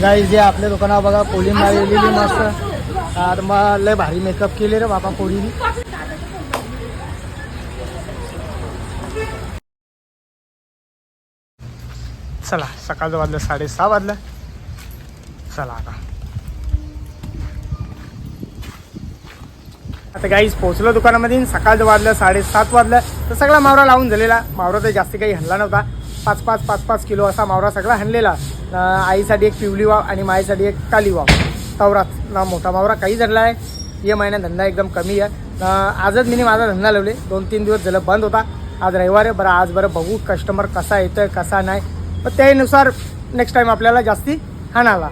गाई जे आपल्या दुकानावर बघा पोलिंग लावलेली मस्त. आता मग लय भारी मेकअप केले रे बाबा पोरीनी चला सकाळचं वाजलं साडेसहा वाजलं. चला आता. आता गाईच पोहोचलो दुकानामध्ये. सकाळचं वाजलं साडेसात वाजलं. तर सगळा मावरा लावून झालेला. मावरा तर जास्त काही हल्ला नव्हता. पाच पाच पाच पाच किलो असा मावरा सगळा हणलेला आईसाठी एक पिवली वाव आणि माझ्यासाठी एक काली वाव. तवरात ना मोठा मावरा काही धरला आहे. या महिन्यात धंदा एकदम कमी आहे. आजच मी माझा धंदा लावले. दोन तीन दिवस झालं बंद होता. आज रविवार आहे. बरं आज बरं बघू कस्टमर कसा येतोय कसा नाही. पण त्यानुसार नेक्स्ट टाईम आपल्याला जास्ती हाणाला.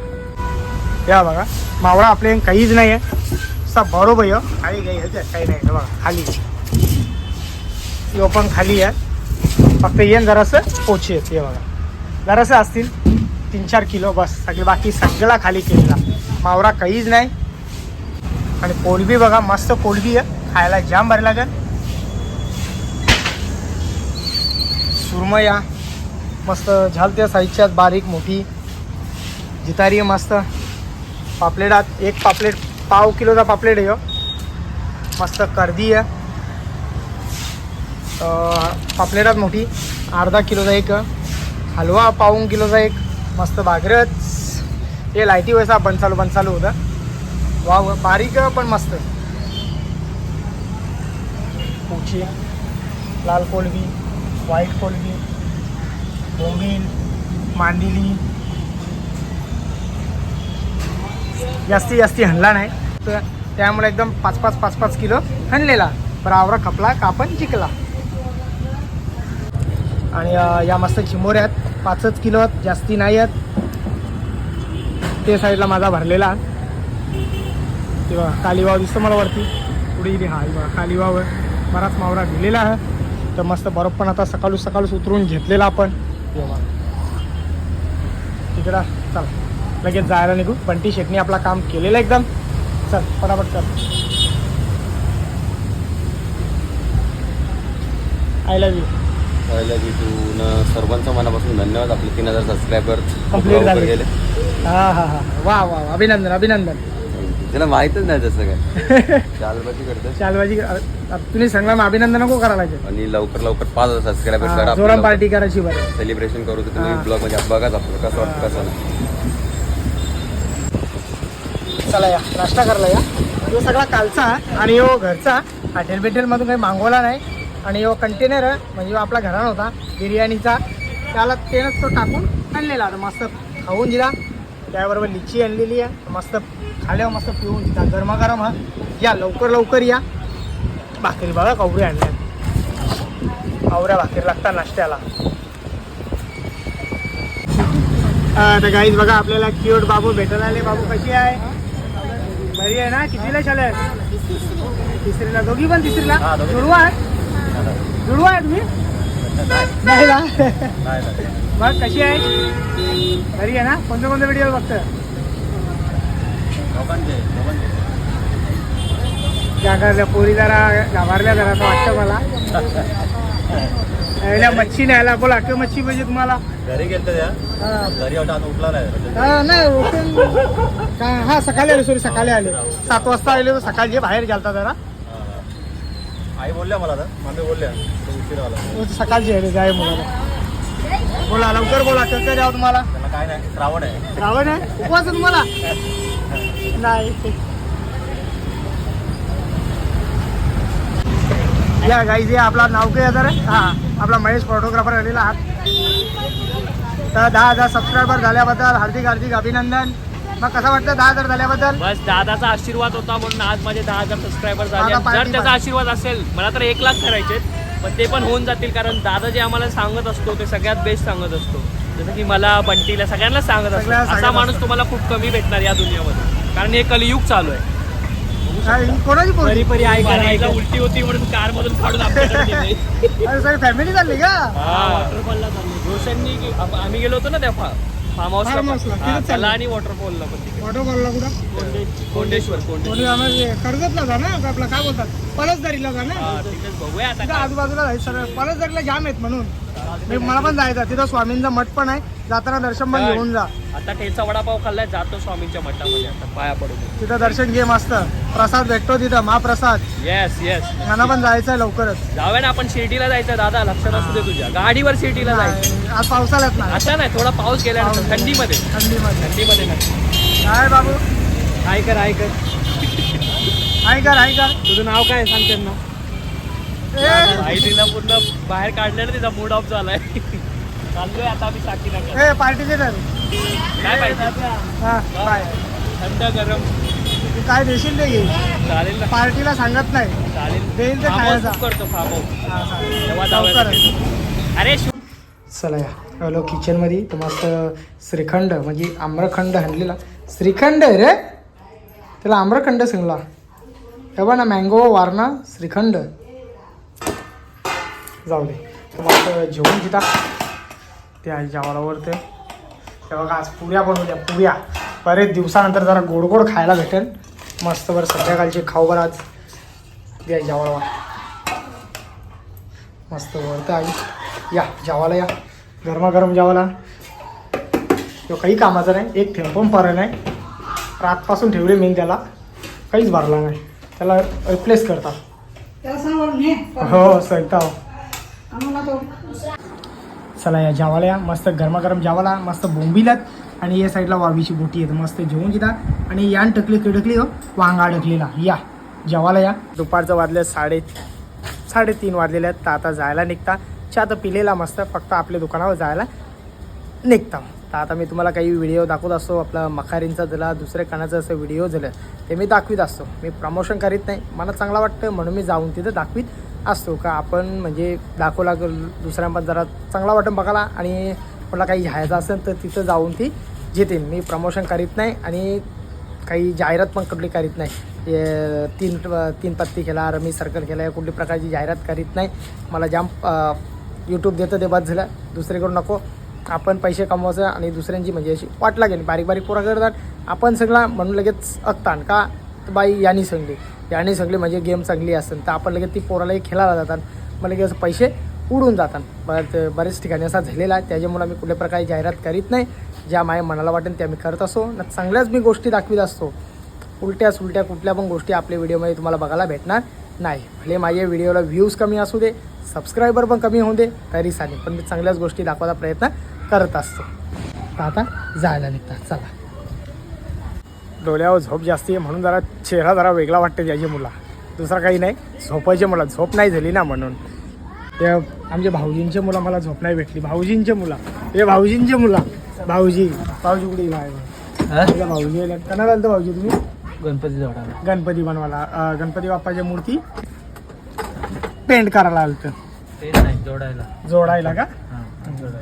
या बघा मावळा आपल्या काहीच नाही आहे. सब बरोबर आहे. खाली काही काही नाही. हे बघा खाली. यो पण खाली आहे. फक्त येईन जरासं पोचे येते बघा. जरासं असतील. तीन चार किलो बस. सगळे बाकी सगळा खाली केलेला. मावरा काहीच नाही. आणि कोलबी बघा मस्त कोलबी आहे. खायला जाम भारी लागेल. सुरमया मस्त झालत्या साईजच्यात बारीक मोठी. जितारी आहे मस्त. पापलेटात एक पापलेट पाव किलोचा पापलेट आहे हो. मस्त कर्दी आहे. पापलेटात मोठी. अर्धा किलोचा एक. हलवा पाऊन किलोचा एक. मस्त बागरच हे लायटी वयसा बंद चालू बंद चालू होतं. वा बारीक पण मस्त. पोची लाल कोलबी व्हाईट कोलबी बोंबील मांदिली जास्ती जास्ती हणला नाही. तर त्यामुळे एकदम पाच पाच पाच पाच किलो हणलेला. बरावरा आवरा खपला कापण जिंकला? आणि या मस्त चिमोऱ्या आहेत. पाचच किलो आहेत जास्ती नाही आहेत. ते साईडला माझा भरलेला. ते बघा कालीवाव दिसतो मला वरती. पुढे इथे हा बघा कालीवाव आहे बराच मावरा दिलेला आहे. तर मस्त बरोबर पण आता सकाळू सकाळूच उतरून घेतलेला आपण. हे तिकडं चल लगेच जायला निघू. बंटी शेटणी आपला काम केलेलं एकदम. चल फटाफट चल. आय लव्ह यू भेटून सर्वांचं मनापासून धन्यवाद. आपले तीन हजार सबस्क्रायबर Complete झाले. गेले? हा हा हा. वा वा वा. अभिनंदन अभिनंदन. त्याला माहितच नाही तसं काय. चालबाजी करतं चालबाजी अ- तुम्ही सांगला मग अभिनंदन नको करायला लागेल आणि लवकर लवकर पाच हजार सबस्क्रायबर हा, करा पार्टी करायची बरं. सेलिब्रेशन करू तर तुम्ही हा. ब्लॉगमध्ये बघाच आपलं कसं वाटतं कसं नाही. चला या. नाश्ता करला या. तो सगळा कालचा आणि यो घरचा हॉटेल बिटेल मधून काही मागवला नाही. आणि यो कंटेनर म्हणजे आपला घरात होता बिर्याणीचा. त्याला तेनच तो टाकून आणलेला आता मस्त खाऊन दिला. त्याबरोबर लिची आणलेली आहे. मस्त खाल्यावर मस्त पिऊन दिला. गरमागरम हा. या लवकर लवकर या. भाकरी बघा कवऱ्या आणल्या. कवऱ्या भाकरी लागतात नाश्त्याला. तर गाईज बघा आपल्याला क्यूट बाबू भेटायला आले. बाबू कशी आहे? बरी आहे ना? कितीला शाळा तिसरीला. दोघी पण तिसरीला. सुरुवात आहे जुडवा आहे तुम्ही? नाही ना? मग कशी आहे? बरी आहे ना? कोणते कोणते व्हिडिओ बघतं त्या करल्या पोरी जरा घाबरल्या जरा असं वाटतं मला. यायला मच्छी न्यायला बोला की मच्छी पाहिजे तुम्हाला. घरी गेलं त्या? हा. घरी उठला नाही. हा, उठून हा सकाळी आले सॉरी सकाळी आले. सात वाजता आले तर सकाळचे बाहेर गेलता जरा. आई बोलल्या मला तर मम्मी बोलल्या. उशीर आला तो सकाळचे आले जाय मुलाला बोला लवकर बोला. कसं द्यावं तुम्हाला. त्याला काय नाही श्रावण आहे. रावण आहे? उपवास आहे तुम्हाला? नाही. या गाईज हे आपला नाव काय हजार हा आपला महेश फोटोग्राफर आलेला आहात. तर दहा हजार सबस्क्रायबर झाल्याबद्दल हार्दिक हार्दिक अभिनंदन. मग कसं वाटतं दहा हजार झाल्याबद्दल? बस दादाचा आशीर्वाद होता म्हणून आज माझे दहा हजार सबस्क्रायबर झाले. दादा जर त्याचा. आशीर्वाद असेल मला तर एक लाख करायचे पण ते पण होऊन जातील कारण दादा जे आम्हाला सांगत असतो ते सगळ्यात बेस्ट सांगत असतो. जसं की मला बंटीला सगळ्यांना सांगत असतो. सगळ्यांना सांगत असा माणूस असतो. तुम्हाला खूप कमी भेटणार या दुनियामध्ये. कारण हे कलियुग चालू आहे. हा, कोणाची पोरी परी आई उलटी होती म्हणून कार मधून काढून. अरे सगळी फॅमिली चालली का? हा, वॉटरफॉलला चाललो. रोशननी गे- आप- आम्ही गेलो होतो ना त्या फार्म Farm हाऊसला तिथेच हा. त्याला आणि वॉटरफॉलला पण तिकडे. कुठं? कोंडे- कोंडेश्वर. कोंडेश्वर कोणी आम्हाला कर्जतला जा ना आपला काय बोलतात? पलसदरीला जा ना. हा, तिकडेच बघूया आता तिथं काय. आजूबाजूला आहे सर पलसदरीला जाम आहेत म्हणून. मी मला पण जायचं तिथं स्वामींचा मठ पण आहे. जाताना दर्शन पण घेऊन जा. आता ठेचा वडापाव खाल्लाय जातो स्वामींच्या मठामध्ये आता पाया पडू तिथं दर्शन घे मस्त. प्रसाद भेटतो तिथं महाप्रसाद. येस येस मला पण जायचं आहे लवकरच. जाऊया ना आपण शिर्डीला जायचं दादा. लक्षात असू दे तुझ्या. गाडीवर शिर्डीला जायचं. आज पावसाळ्यात ना आता नाही थोडा पाऊस गेल्यानंतर पाऊस. थंडीमध्ये. थंडीमध्ये. थंडीमध्ये नाही काय बाबू? हाय कर हाय कर. तुझं नाव काय सांग त्यांना. ए, आई तिला पूर्ण बाहेर काढलेलं तिचा मूड ऑफ झालाय. चाललोय आता आम्ही साकी नगर ए पार्टीचे तर. काय पाहिजे? हा थंड गरम. तू काय देशील ते घे चालेल ना. पार्टीला सांगत नाही. चालेल. देईल ते खायचा. book करतो हा. तेव्हा जाऊया. अरे शू चला या. हॅलो किचनमध्ये तर मस्त श्रीखंड म्हणजे आम्रखंड आणलेला. श्रीखंड आहे रे? त्याला आम्रखंड सांगला. हे बघ ना मँगो वारणा श्रीखंड. जाऊ दे. तर मस्त जेवण घेता ते आहे जेवायलावर ते ते बघा आज पुऱ्या बनवल्या पुऱ्या. बरेच दिवसानंतर जरा गोड गोड खायला भेटेल. मस्त बरं संध्याकाळचे खाऊ बरं आज. द्या जेवायला मस्त वरतं आई. या जेवायला या. गरमागरम जेवायला. तो काही कामाचा नाही. एक थेंब पण परा नाही. रातपासून ठेवले मी त्याला. काहीच भरला नाही. त्याला रिप्लेस करता हो सैता हो चला या जेवायला या. मस्त गरमागरम जेवायला मस्त बोंबिलात आणि या साईडला वावीची बोटी आहेत. मस्त जेवून घेतात आणि यान टकली किडकली हो. वांगा अडकलेला या. जेवायला या. दुपारचं वाजलं साडे साडेतीन वाजलेले आहेत. तर आता जायला निघता. चहा तर पिलेला मस्त. फक्त आपल्या दुकानावर जायला निघता. तर आता मी तुम्हाला काही व्हिडिओ दाखवत असतो. आपला मखारींचा झाला दुसऱ्या कानाचं असं व्हिडिओ झालं. ते मी दाखवीत असतो. मी प्रमोशन करीत नाही. मला चांगला वाटतं म्हणून मी जाऊन तिथं दाखवीत. असतो का? आपण म्हणजे दाखवला दुसऱ्यांपण जरा चांगला वाटून बघायला आणि मला काही घ्यायचं असेल तर तिथं जाऊन ती घेतील मी प्रमोशन करीत नाही आणि काही जाहिरात पण कुठली करीत नाही. तीन तीन पत्ती केला रमी सर्कल केला कुठली प्रकारची जाहिरात करीत नाही. मला जाम यूट्यूब देतं ते बाद झालं. दुसरीकडून नको. आपण पैसे कमवायचं आणि दुसऱ्यांची म्हणजे अशी वाट लागेल. बारीक बारीक पोरा करतात. आपण सगळा म्हणून लगेच अगतान का? बाई यांनी सांगली याने सगळी म्हणजे गेम चांगली असेल तर आपण लगेच ती पोरालाही खेळायला जातात. मग लगेच पैसे उडून जातात. बट बरेच ठिकाणी असा झालेला आहे. त्याच्यामुळे मी कुठल्या प्रकारे जाहिरात करीत नाही. ज्या माझ्या मनाला वाटेल त्या मी करत असतो न चांगल्याच मी गोष्टी दाखवीत असतो. उलट्या सुलट्या कुठल्या पण गोष्टी आपल्या व्हिडिओमध्ये तुम्हाला बघायला भेटणार नाही. भले माझ्या व्हिडिओला व्ह्यूज कमी असू दे सबस्क्रायबर पण कमी होऊ दे तरी चालेल. पण मी चांगल्याच गोष्टी दाखवायचा प्रयत्न करत असतो. आता जायला निघतात. चला. डोळ्यावर झोप जास्ती आहे म्हणून जरा चेहरा जरा वेगळा वाटते त्याची मुला. दुसरा काही नाही झोपायचे मुला झोप नाही झाली ना म्हणून. ते आमच्या भाऊजींचे मुलं मला झोप नाही भेटली. भाऊजींचे मुला. हे भाऊजींचे मुला. भाऊजी. भाऊजी कुठे आहे भाऊजी आले कणाला आलं भाऊजी तुम्ही? गणपती जोडायला गणपती बनवायला. गणपती बाप्पाची मूर्ती पेंट करायला नाही जोडायला. जोडायला का?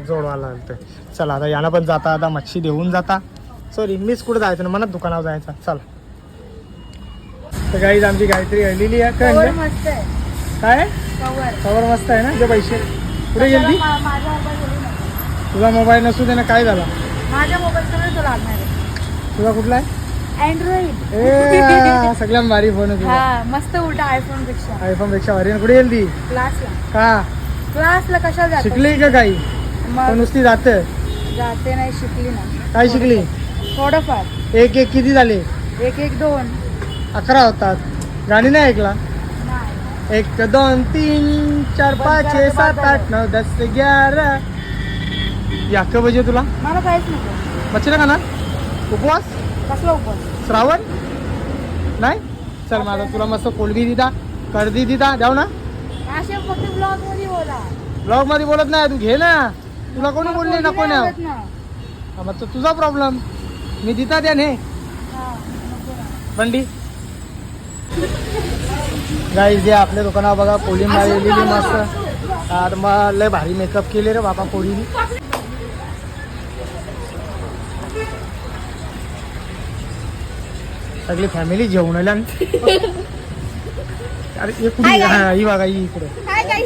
जोडवायला आलतं. चला आता याला पण जाता आता मच्छी देऊन जाता. सॉरी मीच कुठं जायचं ना मनात दुकानावर जायचं. चला. तर गाईज आमची गायत्री आलेली आहे. काय काय? कवर मस्त आहे ना? ते पैसे. कुठे गेली. तुझा मोबाईल नसू दे ना काय झाला? माझ्या मोबाईल तुझा कुठला आहे? अँड्रॉइड ए सगळ्यात भारी फोन आहे तुझा. हा मस्त उलटा आयफोनपेक्षा. आयफोनपेक्षा भारी. कुठे गेली? ती क्लासला का? क्लासला कशाला जाते शिकली का काही? नुसती जाते. जाते नाही शिकली ना काय शिकली? थोडंफार. एक एक किती झाले? एक एक दोन. अकरा होतात. गाणी नाही ऐकला? नाही. एक दोन तीन चार पाच छे सात आठ नऊ दस ग्यारा. या का बजे तुला? मला काहीच नको का ना? उपवास? कसला उपवास? श्रावण? नाही? चल माझा तुला मस्त कोलबी दिदा कर्दी दिदा द्याव ना. असे फक्त ब्लॉगमध्ये बोला. ब्लॉगमध्ये बोलत नाही तू घे ना. तुला कोणी बोलले नको ना. मग तुझा प्रॉब्लेम. मी दिता द्या ने. हा. बंडी गाईज जे आपल्या दुकानावर बघा कोलिंग लावलेली मस्त. आता मग लय भारी मेकअप केले रे बाबा कोळीने सगळी फॅमिली जेवण आल्या अरे हे कुठे हा ही बघा ही इकडे काय काही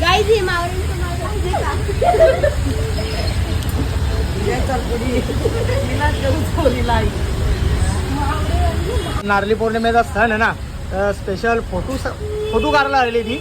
गाईज नारळी पौर्णिमेचा सण आहे ना तर स्पेशल फोटो फोटो काढायला आलेली ती.